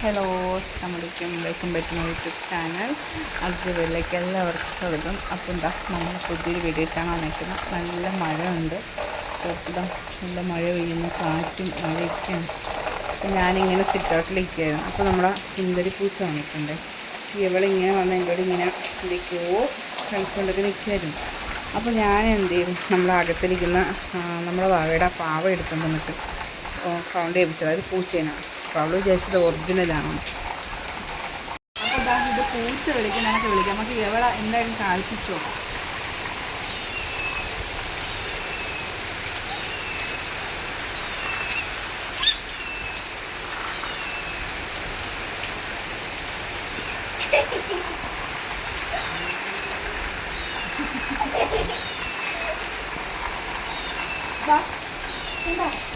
Hello അസ്സാമലൈക്കും welcome back my YouTube channel. അടുത്തതിലേക്ക് എല്ലാവർക്കും സ്വാഗതം. അപ്പം എന്താ നമ്മൾ പുതിയൊരു വീഡിയോ അണയ്ക്കുന്നത് നല്ല മഴയുണ്ട്. പുറത്തിതാ നല്ല മഴ പെയ്യുന്ന. കാറ്റും മഴയൊക്കെയാണ്. അപ്പം ഞാനിങ്ങനെ സിറ്റൗട്ടിലിരിക്കുകയായിരുന്നു അപ്പോൾ നമ്മുടെ സുന്ദരി പൂച്ച വന്നിട്ടുണ്ട്. ഇവളിങ്ങനെ വന്ന് എന്നോട് ഇങ്ങനെ എന്തൊക്കെയോ കളിച്ചുകൊണ്ടൊക്കെ നിൽക്കുമായിരുന്നു അപ്പോൾ ഞാൻ എന്ത് ചെയ്തു? നമ്മുടെ അകത്തിരിക്കുന്ന നമ്മുടെ വാവയുടെ പാവ എടുത്തുകൊണ്ട് വന്നിട്ട് സൗണ്ട് ചെയ്യിപ്പിച്ചത് അതായത് പൂച്ചേനാണ് അപ്പോൾ അവൾ വിചാരിച്ചത് ഒറിജിനലാണ് അപ്പോൾ ദാ ഇത് പൂച്ച വിളിക്കുന്നതൊക്കെ വിളിക്കാം. നമുക്ക് എവിടെ എന്തായാലും കാൽപ്പിച്ചോ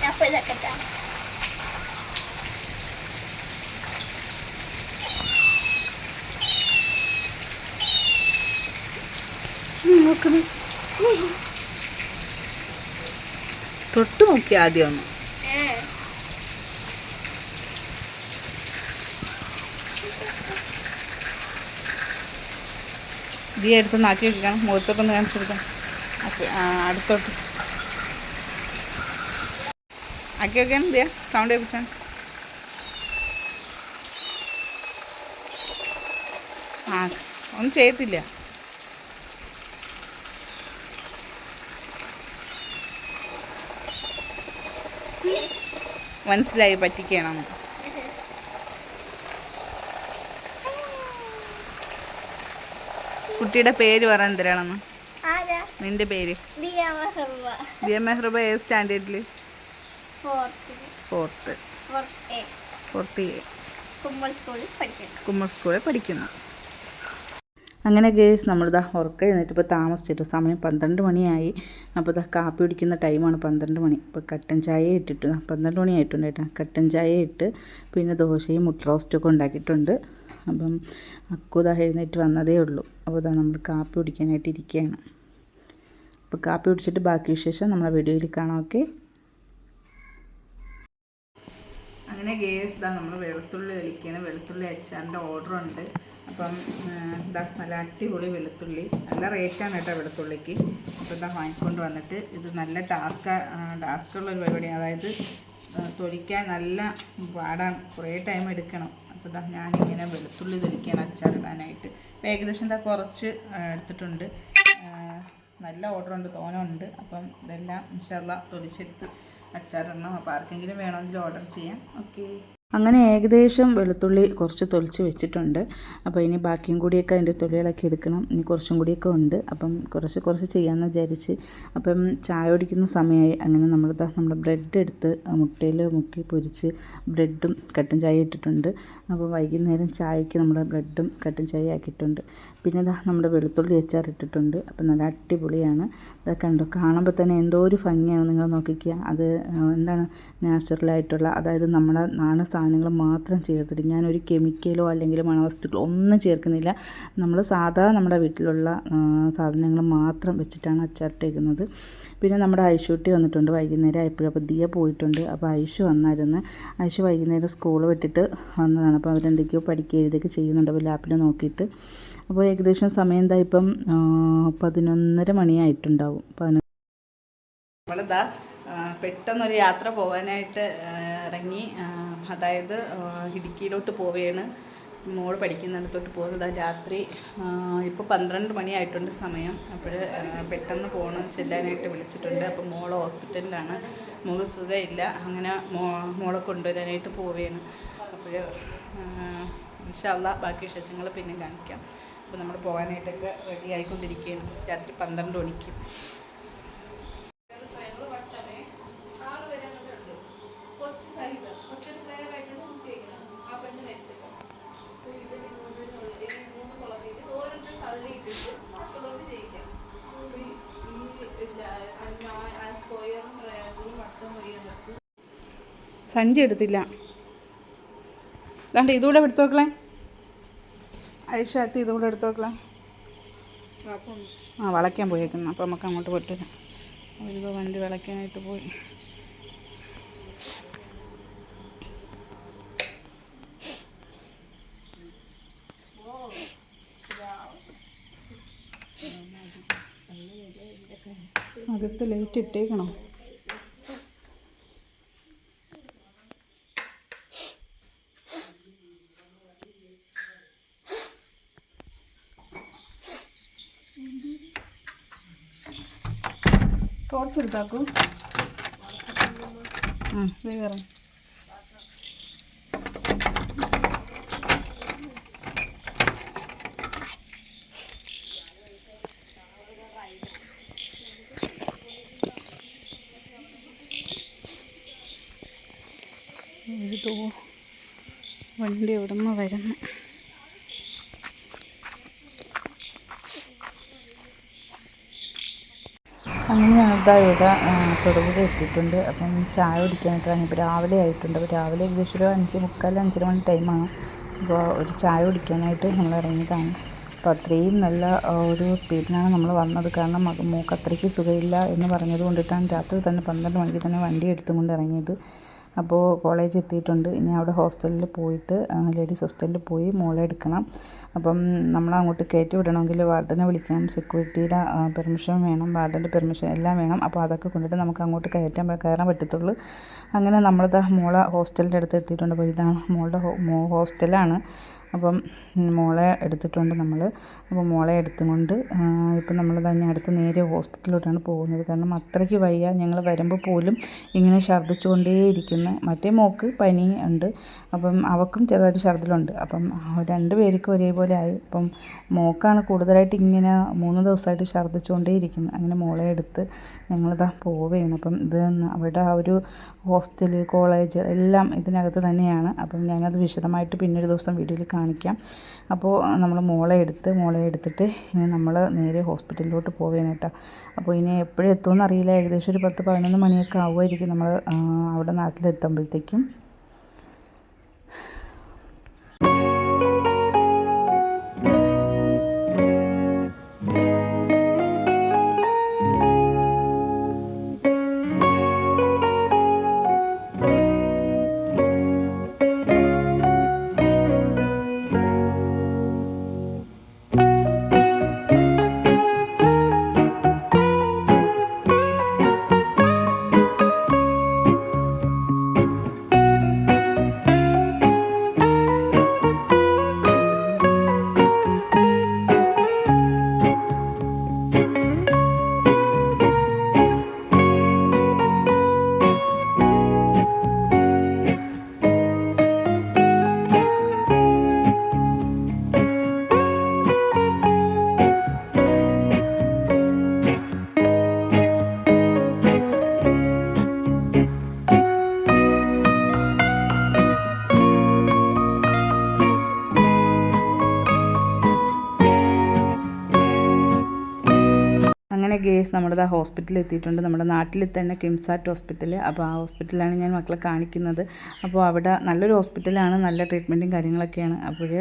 ഞാൻ പോയി നോക്കട്ടെ നോക്കുന്നു തൊട്ട് നോക്കി ആദ്യം ഒന്ന്. എടുത്ത് നാക്കി വെക്കണം മുഖത്തൊക്കെ ഒന്ന് ഓക്കെ അടുത്തോട്ട്. ആക്കി വെക്കാൻ ദിയ സൗണ്ട് കേൾപ്പിച്ചാൽ ആ ഒന്നും ചെയ്യത്തില്ല. മനസ്സിലായി പറ്റിക്കണം. കുട്ടിയുടെ പേര് പറയാൻ ആരാ നിന്റെ പേര്? ദിയ മെഹ്റൂബ. ഏത് സ്റ്റാൻഡേർഡിൽ? ഫോർത്ത്. ഫോർത്ത്. എ. കുമ്മർ സ്കൂളിൽ പഠിക്കുന്നു. അങ്ങനെ ഗേസ് നമ്മളിതാ ഉറക്കം എഴുന്നേറ്റ് ഇപ്പോൾ താമസിച്ചിട്ടു സമയം പന്ത്രണ്ട് മണിയായി. അപ്പോൾ ഇതാ കാപ്പി കുടിക്കുന്ന ടൈമാണ് പന്ത്രണ്ട് മണി. ഇപ്പോൾ കട്ടൻ ചായ ഇട്ടിട്ട് പന്ത്രണ്ട് മണി ആയിട്ടുണ്ട് കേട്ടോ. കട്ടൻ ചായ ഇട്ട് പിന്നെ ദോശയും മുട്ട റോസ്റ്റൊക്കെ ഉണ്ടാക്കിയിട്ടുണ്ട്. അപ്പം അക്കുതാ എഴുന്നേറ്റ് വന്നതേ ഉള്ളൂ. അപ്പോൾ ഇതാ നമ്മൾ കാപ്പി കുടിക്കാനായിട്ട് ഇരിക്കുകയാണ്. അപ്പോൾ കാപ്പി കുടിച്ചിട്ട് ബാക്കി വിശേഷം നമ്മളെ വീഡിയോയിൽ കാണാം ഓക്കെ? അങ്ങനെ ഗേസ് ഇതാ നമ്മൾ വെളുത്തുള്ളി കളിക്കുകയാണ് വെളുത്തുള്ളി അച്ചാറിന്റെ ഓർഡർ ഉണ്ട്. അപ്പം ഇതാ നല്ല അടിപൊളി വെളുത്തുള്ളി. നല്ല റേറ്റാണ് കേട്ടോ വെളുത്തുള്ളിക്ക്. അപ്പോൾ ഇതാ വാങ്ങിക്കൊണ്ട് വന്നിട്ട് ഇത് നല്ല ഡാർക്ക് ടാസ്കുള്ള ഒരു പരിപാടി അതായത് തൊലിക്കാൻ നല്ല പാടാണ്. കുറേ ടൈം എടുക്കണം. അപ്പോൾ ഇതാ ഞാനിങ്ങനെ വെളുത്തുള്ളി തൊലിക്കുകയാണ് അച്ചാറിടാനായിട്ട് ഏകദേശം ഇതാ കുറച്ച് എടുത്തിട്ടുണ്ട്. നല്ല ഓർഡർ ഉണ്ട് തോനുണ്ട് അപ്പം ഇതെല്ലാം ഇൻഷാല്ല തൊലിച്ചെടുത്ത് അച്ചാറിടണം. അപ്പോൾ ആർക്കെങ്കിലും വേണമെങ്കിൽ ഓർഡർ ചെയ്യാം. ഓക്കെ അങ്ങനെ ഏകദേശം വെളുത്തുള്ളി കുറച്ച് തൊലിച്ച് വെച്ചിട്ടുണ്ട്. അപ്പോൾ ഇനി ബാക്കിയും കൂടിയൊക്കെ അതിന്റെ തൊലികളൊക്കെ എടുക്കണം. ഇനി കുറച്ചും കൂടിയൊക്കെ ഉണ്ട്. അപ്പം കുറച്ച് കുറച്ച് ചെയ്യാമെന്ന് വിചാരിച്ച് അപ്പം ചായ കുടിക്കുന്ന സമയമായി. അങ്ങനെ നമ്മൾ നമ്മുടെ ബ്രെഡ് എടുത്ത് മുട്ടയിൽ മുക്കി പൊരിച്ച് ബ്രെഡും കട്ടൻ ചായ ഇട്ടിട്ടുണ്ട്. അപ്പോൾ വൈകുന്നേരം ചായക്ക് നമ്മൾ ബ്രെഡും കട്ടൻ ചായ ആക്കിയിട്ടുണ്ട്. പിന്നെ ഇതാ നമ്മുടെ വെളുത്തുള്ളി അച്ചാർ ഇട്ടിട്ടുണ്ട്. അപ്പം നല്ല അടിപൊളിയാണ്. ഇതാ കണ്ടോ കാണുമ്പോൾ തന്നെ എന്തോ ഒരു ഭംഗിയാണ് നിങ്ങൾ നോക്കിക്കുക. അത് എന്താണ് നാച്ചുറലായിട്ടുള്ള അതായത് നമ്മുടെ നാടൻ സാധനങ്ങൾ മാത്രം ചേർത്തിട്ട് ഞാനൊരു കെമിക്കലോ അല്ലെങ്കിൽ മണവസ്തുക്കളോ ഒന്നും ചേർക്കുന്നില്ല. നമ്മൾ സാധാ നമ്മുടെ വീട്ടിലുള്ള സാധനങ്ങൾ മാത്രം വെച്ചിട്ടാണ് അച്ചാറിട്ടേക്കുന്നത് പിന്നെ നമ്മുടെ ഐശുട്ടി വന്നിട്ടുണ്ട് വൈകുന്നേരം ആയപ്പോഴും. അപ്പോൾ ദിയ പോയിട്ടുണ്ട്. അപ്പോൾ ഐഷു വന്നായിരുന്നു. ഐഷു വൈകുന്നേരം സ്കൂൾ വിട്ടിട്ട് വന്നതാണ്. അപ്പോൾ അവരെന്തൊക്കെയോ പഠിക്കുക എഴുതൊക്കെ ചെയ്യുന്നുണ്ട്. അപ്പോൾ ലാപ്പിൽ നോക്കിയിട്ട്. അപ്പോൾ ഏകദേശം സമയം എന്താ ഇപ്പം? പതിനൊന്നര മണിയായിട്ടുണ്ടാവും. പതിനൊന്ന് നമ്മളിതാ പെട്ടെന്നൊരു യാത്ര പോകാനായിട്ട് ഇറങ്ങി അതായത് ഇടുക്കിയിലോട്ട് പോവുകയാണ് മോൾ പഠിക്കുന്നിടത്തോട്ട് പോകുന്നത് രാത്രി. ഇപ്പോൾ പന്ത്രണ്ട് മണിയായിട്ടുണ്ട് സമയം. അപ്പോൾ പെട്ടെന്ന് പോകണം ചെല്ലാനായിട്ട് വിളിച്ചിട്ടുണ്ട്. അപ്പോൾ മോൾ ഹോസ്പിറ്റലിലാണ്. മോൾ സുഖമില്ല അങ്ങനെ മോ മോളെ കൊണ്ടുവരാനായിട്ട് പോവുകയാണ് അപ്പോൾ ഇൻഷാല്ല ബാക്കി വിശേഷങ്ങൾ പിന്നെ കാണിക്കാം. അപ്പോൾ നമ്മൾ പോകാനായിട്ടൊക്കെ റെഡി ആയിക്കൊണ്ടിരിക്കുകയാണ് രാത്രി പന്ത്രണ്ട് മണിക്ക്. സഞ്ചി എടുത്തില്ല. അതാണ്ട് ഇതുകൂടെ എടുത്തു ഐഷ ഐഷാത്ത് ഇതുകൂടെ എടുത്തു നോക്കളേ. ആ വളയ്ക്കാൻ പോയേക്കുന്നു. അപ്പോൾ നമുക്ക് അങ്ങോട്ട് പറ്റില്ല ഒരു വണ്ടി വിളയ്ക്കാനായിട്ട് പോയി. അകത്ത് ലൈറ്റ് ഇട്ടേക്കണോ? ടോർച്ച് എടുത്താക്കും. ആ വണ്ടി എവിടെ നിന്ന് വരുന്നു? അങ്ങനെ അതാ ഇവിടെ തൊടുപുഴ എത്തിയിട്ടുണ്ട്. അപ്പം ചായ കുടിക്കാനായിട്ടാണ് ഇപ്പോൾ രാവിലെ ആയിട്ടുണ്ട്. അപ്പോൾ രാവിലെ ഏകദേശം ഒരു അഞ്ച് മുക്കാൽ അഞ്ചര മണി ടൈമാണ് അപ്പോൾ ഒരു ചായ കുടിക്കാനായിട്ട് നമ്മൾ ഇറങ്ങിയതാണ്. അപ്പോൾ അത്രയും നല്ല ഒരു സ്പീഡിനാണ് നമ്മൾ വന്നത്. കാരണം മൂക്ക് അത്രയ്ക്ക് സുഖമില്ല എന്ന് പറഞ്ഞത് കൊണ്ടിട്ടാണ് രാത്രി തന്നെ പന്ത്രണ്ട് മണിക്ക് തന്നെ വണ്ടി എടുത്തും കൊണ്ട് ഇറങ്ങിയത്. അപ്പോൾ കോളേജ് എത്തിയിട്ടുണ്ട് ഇനി അവിടെ ഹോസ്റ്റലിൽ പോയിട്ട് ലേഡീസ് ഹോസ്റ്റലിൽ പോയി മോളെ എടുക്കണം. അപ്പം നമ്മൾ അങ്ങോട്ട് കയറ്റി വിടണമെങ്കിൽ വാർഡനെ വിളിക്കണം. സെക്യൂരിറ്റിയുടെ പെർമിഷൻ വേണം വാർഡന്റെ പെർമിഷൻ എല്ലാം വേണം. അപ്പോൾ അതൊക്കെ കൊണ്ടിട്ട് നമുക്ക് അങ്ങോട്ട് കയറ്റാൻ കയറാൻ പറ്റത്തുള്ളൂ. അങ്ങനെ നമ്മളിത് മോളെ ഹോസ്റ്റലിന്റെ അടുത്ത് എത്തിയിട്ടുണ്ട്. അപ്പോൾ ഇതാണ് മോളുടെ ഹോസ്റ്റലാണ്. അപ്പം മോളെ എടുത്തിട്ടുണ്ട് നമ്മൾ അപ്പം മോളെ എടുത്തുകൊണ്ട് ഇപ്പം നമ്മൾ തന്നെ അടുത്ത് നേരെ ഹോസ്പിറ്റലിലോട്ടാണ് പോകുന്നത്. കാരണം അത്രയ്ക്ക് വയ്യ. ഞങ്ങൾ വരുമ്പോൾ പോലും ഇങ്ങനെ ഛർദ്ദിച്ചുകൊണ്ടേയിരിക്കുന്നു. മറ്റേ മോക്ക് പനി ഉണ്ട്. അപ്പം അവക്കും ചെറുതായിട്ട് ഛർദ്ദിലുണ്ട്. അപ്പം രണ്ട് പേർക്കും ഒരേപോലെ ആയി. അപ്പം മോക്കാണ് കൂടുതലായിട്ട് ഇങ്ങനെ മൂന്ന് ദിവസമായിട്ട് ഛർദ്ദിച്ചുകൊണ്ടേയിരിക്കുന്നത് അങ്ങനെ മോളെ എടുത്ത് ഞങ്ങളിതാ പോവുകയാണ്. അപ്പം ഇത് അവിടെ ആ ഒരു ഹോസ്റ്റൽ കോളേജ് എല്ലാം ഇതിനകത്ത് തന്നെയാണ്. അപ്പം ഞാനത് വിശദമായിട്ട് പിന്നൊരു ദിവസം വീഡിയോയിൽ കാണിക്കാം. അപ്പോൾ നമ്മൾ മോളെ എടുത്ത് മോളെ എടുത്തിട്ട് ഇനി നമ്മൾ നേരെ ഹോസ്പിറ്റലിലോട്ട് പോവുകയാണ് കേട്ടോ അപ്പോൾ ഇനി എപ്പോഴും എത്തുമെന്ന് അറിയില്ല. ഏകദേശം ഒരു പത്ത് പതിനൊന്ന് മണിയൊക്കെ ആവുമായിരിക്കും നമ്മൾ അവിടെ നാട്ടിലെത്തുമ്പോഴത്തേക്കും. അങ്ങനെ ഗേസ് ദാ ഹോസ്പിറ്റലിൽ എത്തിയിട്ടുണ്ട് നമ്മുടെ നാട്ടിൽ തന്നെ കിംസാറ്റ് ഹോസ്പിറ്റൽ അപ്പോൾ ആ ഹോസ്പിറ്റലാണ് ഞാൻ മക്കളെ കാണിക്കുന്നത്. അപ്പോൾ അവിടെ നല്ലൊരു ഹോസ്പിറ്റലാണ് നല്ല ട്രീറ്റ്മെന്റും കാര്യങ്ങളൊക്കെയാണ്. അപ്പോൾ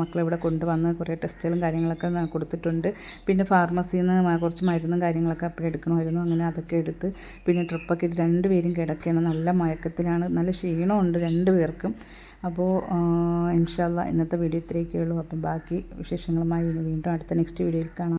മക്കളെ ഇവിടെ കൊണ്ടുവന്ന് കുറേ ടെസ്റ്റുകളും കാര്യങ്ങളൊക്കെ കൊടുത്തിട്ടുണ്ട്. പിന്നെ ഫാർമസിയിൽ നിന്ന് കുറച്ച് മരുന്നും കാര്യങ്ങളൊക്കെ അപ്പോൾ എടുക്കണമായിരുന്നു. അങ്ങനെ അതൊക്കെ എടുത്ത് പിന്നെ ട്രിപ്പൊക്കെ ഇട്ട് രണ്ടുപേരും കിടക്കുകയാണ് നല്ല മയക്കത്തിലാണ്. നല്ല ക്ഷീണമുണ്ട് രണ്ട് പേർക്കും. അപ്പോൾ ഇൻഷാല്ല ഇന്നത്തെ വീഡിയോ ഇത്രയൊക്കെ ഉള്ളൂ. അപ്പം ബാക്കി വിശേഷങ്ങളുമായി വീണ്ടും അടുത്ത നെക്സ്റ്റ് വീഡിയോയിൽ കാണാം.